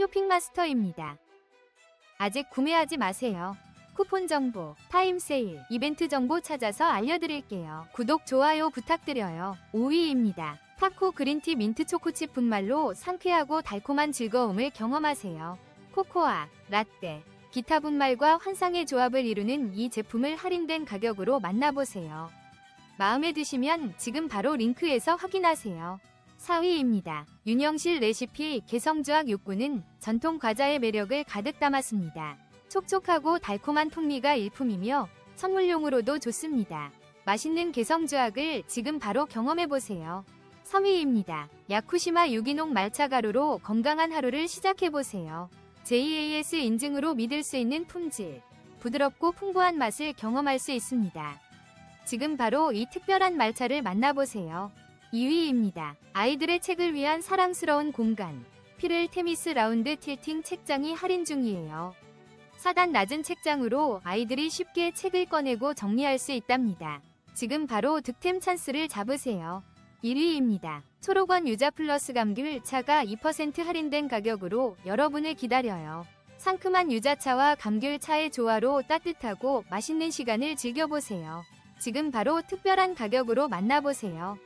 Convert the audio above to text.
쇼핑마스터입니다. 아직 구매하지 마세요. 쿠폰 정보, 타임 세일, 이벤트 정보 찾아서 알려드릴게요. 구독, 좋아요 부탁드려요. 5위입니다. 타코 그린티 민트 초코칩 분말로 상쾌하고 달콤한 즐거움을 경험하세요. 코코아, 라떼, 기타 분말과 환상의 조합을 이루는 이 제품을 할인된 가격으로 만나보세요. 마음에 드시면 지금 바로 링크에서 확인하세요. 4위입니다. 윤영실 레시피 개성주악 욕구는 전통 과자의 매력을 가득 담았습니다. 촉촉하고 달콤한 풍미가 일품이며 선물용으로도 좋습니다. 맛있는 개성주악을 지금 바로 경험해보세요. 3위입니다. 야쿠시마 유기농 말차 가루로 건강한 하루를 시작해보세요. JAS 인증으로 믿을 수 있는 품질, 부드럽고 풍부한 맛을 경험할 수 있습니다. 지금 바로 이 특별한 말차를 만나보세요. 2위입니다. 아이들의 책을 위한 사랑스러운 공간. 피를 테미스 라운드 틸팅 책장이 할인 중이에요. 사단 낮은 책장으로 아이들이 쉽게 책을 꺼내고 정리할 수 있답니다. 지금 바로 득템 찬스를 잡으세요. 1위입니다. 초록원 유자 플러스 감귤 차가 2% 할인된 가격으로 여러분을 기다려요. 상큼한 유자차와 감귤차의 조화로 따뜻하고 맛있는 시간을 즐겨보세요. 지금 바로 특별한 가격으로 만나보세요.